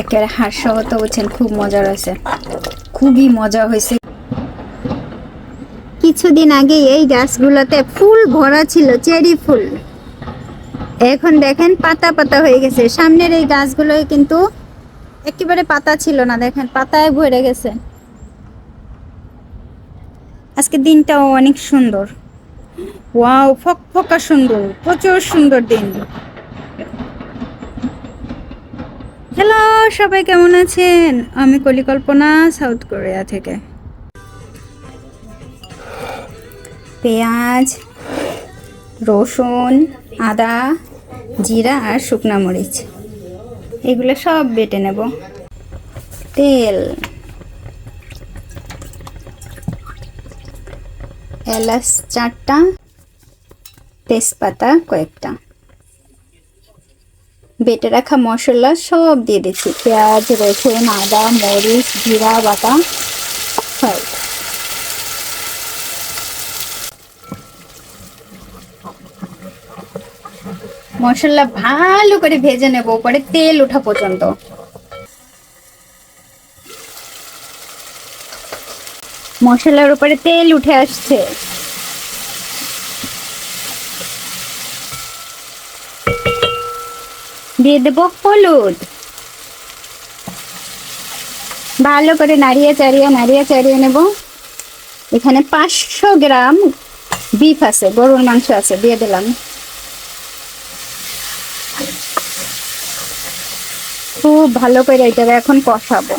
একেবারে হাঁস সহ তো বলছেন খুব মজার আছে খুবই মজা হয়েছে। কিছুদিন আগে এই গাছগুলোতে ফুল ভরা ছিল, চেরি ফুল। এখন দেখেন পাতা পাতা হয়ে গেছে। সামনের এই গাছগুলোয় কিন্তু একেবারে পাতা ছিল না, দেখেন পাতায় ভরে গেছে। আজকে দিনটাও অনেক সুন্দর। ওয়াও ফক ফকা সুন্দর, প্রচুর সুন্দর দিন। হ্যালো সবাই কেমন আছেন? আমি কলিকল্পনা সাউথ কোরিয়া থেকে। পেঁয়াজ, রসুন, আদা, জিরা আর শুকনা মরিচ। এগুলো সব বেটে নেব। তেল। এলাচ চারটা, তেজপাতা কয়েকটা। বেটে রাখা মশলা সব দিয়ে দিচ্ছি। পেঁয়াজ, রসুন, আদা, মরিচ, জিরা, বাটা, সব। মশলা ভালো করে ভেজে নেব পরে তেল ওঠা পর্যন্ত। মশলার উপরে তেল উঠে আসছে। দিয়ে দেব হলুদ। ভালো করে নাড়িয়ে চাড়িয়ে নাড়িয়ে চাড়িয়ে নেব। এখানে পাঁচশো গ্রাম বিফ আছে, গরুর মাংস আছে, দিয়ে দিলাম। খুব ভালো করে এটা এখন কষাবো।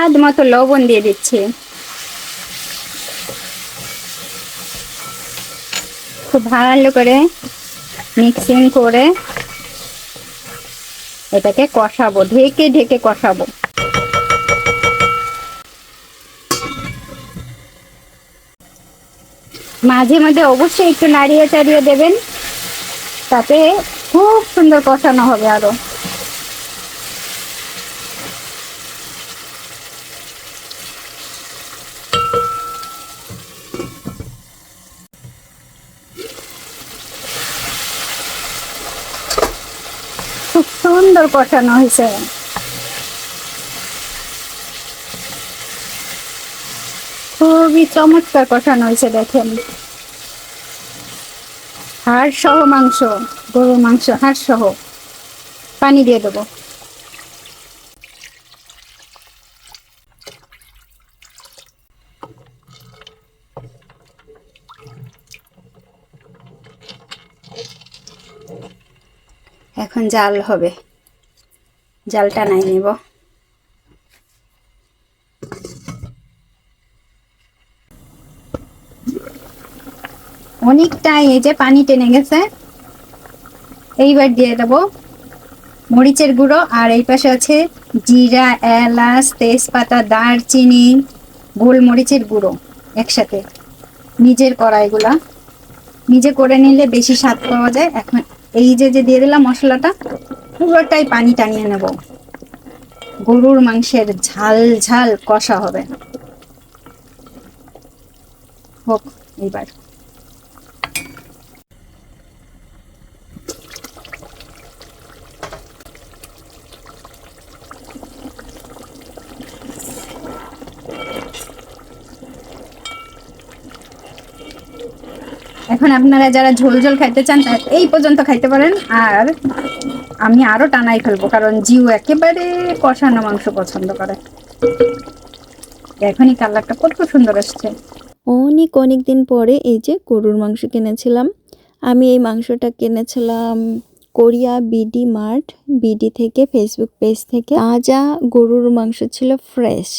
স্বাদ মতো লবণ দিয়ে দিচ্ছি। খুব ভালো করে মিক্সিং করে এটাকে কষাবো, ঢেকে ঢেকে কষাবো। মাঝে মাঝে অবশ্যই একটু নাড়িয়ে চাড়িয়ে দেবেন, তাতে খুব সুন্দর কষানো হবে আরও খুব সুন্দর কষানো হয়েছে। খুবই চমৎকার কষানো হয়েছে দেখেন। হাড় সহ মাংস, গরুর মাংস হাড় সহ পানি দিয়ে দেবো। এখন জাল হবে। জালটা নাই নিব। অনেকটাই এই যে পানি টেনে গেছে। এইবার দিয়ে দেবো মরিচের গুঁড়ো, আর এই পাশে আছে জিরা, এলাচ, তেজপাতা, দারচিনি, গোলমরিচের গুঁড়ো একসাথে। নিজের করা এগুলা নিজে করে নিলে বেশি স্বাদ পাওয়া যায়। এখন এই যে যে দিয়ে দিলাম মশলাটা পুরোটাই পানি টানিয়ে নেব। গরুর মাংসের ঝাল ঝাল কষা হবে। হোক এইবার। এখন আপনারা যারা ঝোল ঝোল খাইতে চান এই পর্যন্ত খাইতে পারেন। আর আমি আরও টানাই ফেলব, কারণ জিউ একেবারে কষানো মাংস পছন্দ করে। এখনই কালারটা কত সুন্দর আসছে অনেক অনেক দিন পরে এই যে গরুর মাংস কিনেছিলাম। আমি এই মাংসটা কিনেছিলাম কোরিয়া বিডি মার্ট, বিডি থেকে ফেসবুক পেজ থেকে। তাজা গরুর মাংস ছিল ফ্রেশ।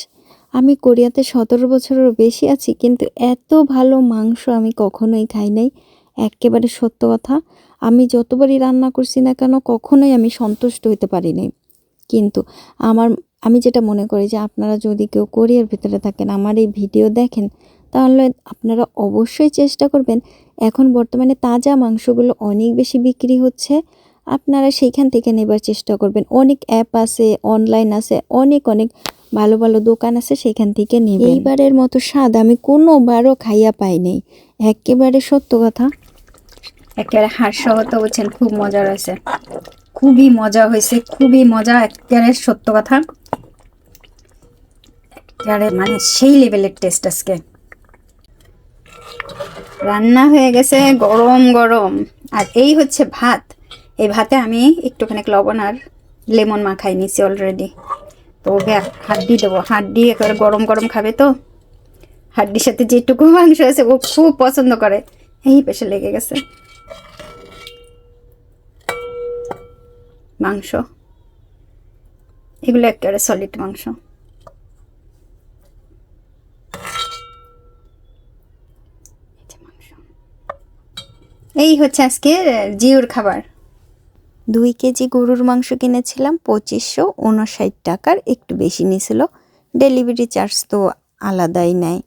আমি কোরিয়াতে সতেরো বছরেরও বেশি আছি, কিন্তু এত ভালো মাংস আমি কখনোই খাই নাই। একেবারে সত্য কথা, আমি যতবারই রান্না করছি না কেন, কখনোই আমি সন্তুষ্ট হতে পারি নাই। কিন্তু আমার, আমি যেটা মনে করি যে আপনারা যদি কেউ কোরিয়ার ভিতরে থাকেন, আমার এই ভিডিও দেখেন, তাহলে আপনারা অবশ্যই চেষ্টা করবেন, এখন বর্তমানে তাজা মাংসগুলো অনেক বেশি বিক্রি হচ্ছে, আপনারা সেইখান থেকে নেবার চেষ্টা করবেন। অনেক অ্যাপ আছে, অনলাইন আছে, অনেক অনেক ভালো ভালো দোকান আছে সেখান থেকে নেবেন। এইবারের মতো স্বাদ আমি কোনোবারও খাইয়া পাই নাই। একেবারে সত্য কথা। একেবারে তো বলছেন খুব মজা রয়েছে খুবই মজা হয়েছে খুবই মজা একেবারে সত্য কথা। একেবারে মানে সেই লেভেলের টেস্ট আজকে। রান্না হয়ে গেছে গরম গরম। আর এই হচ্ছে ভাত। এই ভাতে আমি একটুখানি লবণ আর লেমন মাখাই নিছি অলরেডি তো ওকে হাড্ডি দেবো। হাড্ডি একেবারে গরম গরম খাবে তো। হাড্ডির সাথে যেটুকু মাংস আছে ও খুব পছন্দ করে। এই পেশে লেগে গেছে। মাংস। এগুলো একেবারে সলিড মাংস। এই হচ্ছে আজকে জিওর খাবার। দুই কেজি গরুর মাংস কিনেছিলাম, পঁচিশশো উনষাট টাকার, একটু বেশি নিয়েছিল ডেলিভারি চার্জ তো আলাদাই নেয়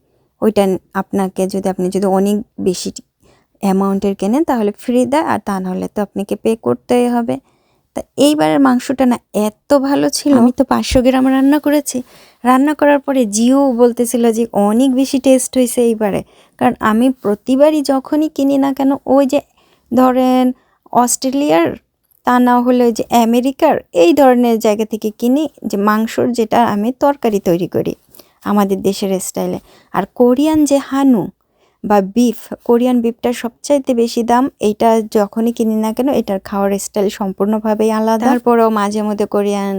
ওইটা আপনাকে যদি আপনি যদি অনেক বেশি অ্যামাউন্টের কেনেন, তাহলে ফ্রি দেয়, আর তা নাহলে তো আপনাকে পে করতেই হবে। তা এইবারের মাংসটা না এত ভালো ছিল। আমি তো পাঁচশো গ্রাম রান্না করেছি। রান্না করার পরে জিও বলতেছিল যে অনেক বেশি টেস্ট হয়েছে এইবারে। কারণ আমি প্রতিবারই যখনই কিনি না কেন, ওই যে ধরেন অস্ট্রেলিয়ার তা না হলে যে আমেরিকার এই ধরনের জায়গা থেকে কিনি যে মাংসর যেটা আমি তরকারি তৈরি করি আমাদের দেশের স্টাইলে আর কোরিয়ান যে হানু বা বিফ কোরিয়ান বিফটা সবচাইতে বেশি দাম এইটা যখনই কিনি না কেন এটার খাওয়ার স্টাইল সম্পূর্ণভাবেই আলাদা। তারপরেও মাঝে মধ্যে কোরিয়ান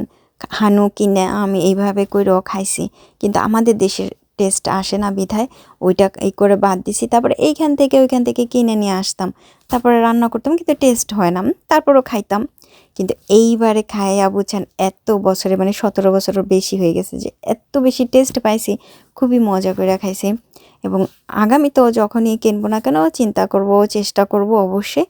হানু কিনে আমি এইভাবে করেও খাইছি। কিন্তু আমাদের দেশের টেস্ট আসে না বিধায় ওইটা এই করে বাদ দিছি। তারপরে এইখান থেকে ওইখান থেকে কিনে নিয়ে আসতাম। তারপরে রান্না করতাম কিন্তু টেস্ট হয় না। তারপরও খাইতাম। কিন্তু এইবারে খাইয়া বুঝছেন এত বছরে মানে সতেরো বছরের বেশি হয়ে গেছে যে এত বেশি টেস্ট পাইছি, খুবই মজা করে খাইছি। এবং আগামীতেও যখনই কিনবো না কেন চিন্তা করব চেষ্টা করব অবশ্যই।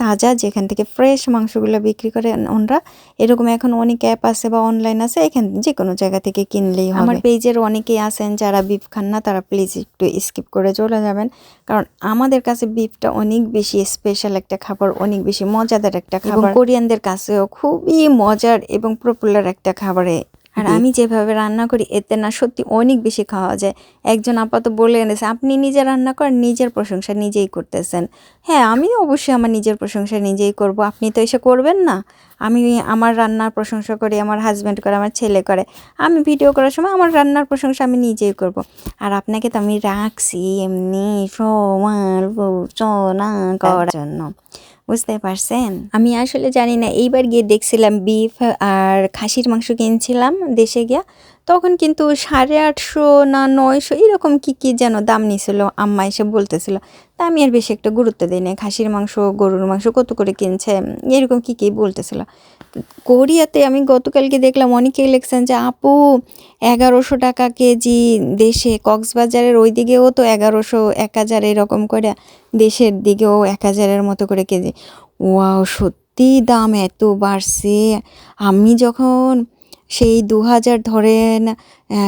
তাজা যেখান থেকে ফ্রেশ মাংসগুলো বিক্রি করে ওনরা এরকম এখন অনেক অ্যাপ আছে বা অনলাইন আছে এখান যে কোনো জায়গা থেকে কিনলেই হবে। আমার পেজের অনেকেই আছেন যারা বিফ খান না তারা প্লিজ একটু স্কিপ করে চলে যাবেন। কারণ আমাদের কাছে বিফটা অনেক বেশি স্পেশাল একটা খাবার অনেক বেশি মজাদার একটা খাবার। কোরিয়ানদের কাছেও খুবই মজার এবং পপুলার একটা খাবারে আর আমি যেভাবে রান্না করি এতে না সত্যি অনেক বেশি খাওয়া যায়। একজন আপাতত বলে এনেছে আপনি নিজে রান্না করেন নিজের প্রশংসা নিজেই করতেছেন। হ্যাঁ আমি অবশ্যই আমার নিজের প্রশংসা নিজেই করব। আপনি তো এসে করবেন না। আমি আমার রান্নার প্রশংসা করি, আমার হাজব্যান্ড করে, আমার ছেলে করে। আমি ভিডিও করার সময় আমার রান্নার প্রশংসা আমি নিজেই করব। আর আপনাকে তো আমি রাখছি এমনি সমালোচনা করার জন্য। বুঝতে পারছেন? আমি আসলে জানি না, এইবার গিয়ে দেখছিলাম বিফ আর খাসির মাংস কিনছিলাম দেশে গিয়া। তখন কিন্তু সাড়ে আটশো না নয়শো এরকম কি কি যেন দাম নিছিল আম্মা এসে বলতেছিল, তা আমি আর বেশি একটা গুরুত্ব দিই না খাসির মাংস, গরুর মাংস কত করে কিনছে? এরকম কি কি বলতেছিল। কোরিয়াতে আমি গতকালকে দেখলাম অনেকেই লিখছেন যে, আপু, এগারোশো টাকা কেজি দেশে, কক্সবাজারের ওই দিকেও তো এগারোশো, এক হাজার এরকম করে, দেশের দিকেও এক হাজারের মতো করে কেজি। ওয়াও সত্যি দাম এত বাড়ছে। আমি যখন সেই দু হাজার ধরেন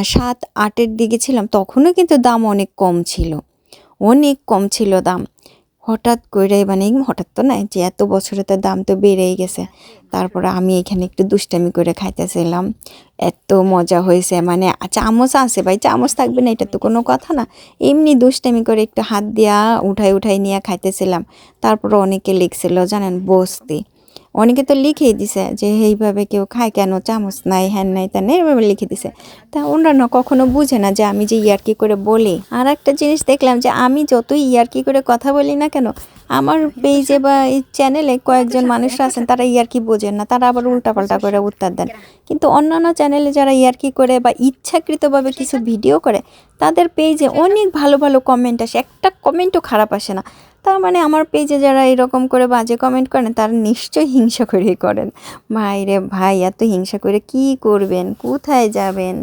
সাত, আটের দিকে ছিলাম, তখনও কিন্তু দাম অনেক কম ছিল। অনেক কম ছিল দাম। হঠাৎ করে মানে হঠাৎ তো না যে এত বছরে তো দাম তো বেড়েই গেছে। তারপরে আমি এখানে একটু দুষ্টামি করে খাইতেছিলাম। এত মজা হয়েছে মানে চামচ আছে ভাই, চামচ থাকবে না, এটা তো কোনো কথা না। এমনি দুষ্টামি করে একটু হাত দিয়া উঠাই উঠাই নিয়ে খাইতেছিলাম। তারপরে অনেকে লিখছিল, জানেন, বসতি। অনেকে তো লিখেই দিছে যে, এইভাবে কেউ খায় কেন? চামচ নাই, হ্যান নাই তা নেই, এভাবে লিখে দিছে। তা অন্যান্য কখনো বুঝে না যে, আমি যে ইয়ার্কি করে বলি। আর একটা জিনিস দেখলাম যে, আমি যতই ইয়ার্কি করে কথা বলি না কেন, আমার পেজে বা এই চ্যানেলে কয়েকজন মানুষরা আছেন, তারা ইয়ার্কি বোঝেন না, তারা আবার উল্টাপাল্টা করে উত্তর দেন। কিন্তু অন্যান্য চ্যানেলে যারা ইয়ার্কি করে বা ইচ্ছাকৃতভাবে কিছু ভিডিও করে, তাদের পেজে অনেক ভালো ভালো কমেন্ট আসে। একটা কমেন্টও খারাপ আসে না। তার মানে আমার পেজে যারা এরকম করে বাজে কমেন্ট করেন, তারা নিশ্চয়ই হিংসা করেই করেন। ভাই রে ভাই, এত হিংসা করে কি করবেন? কোথায় যাবেন?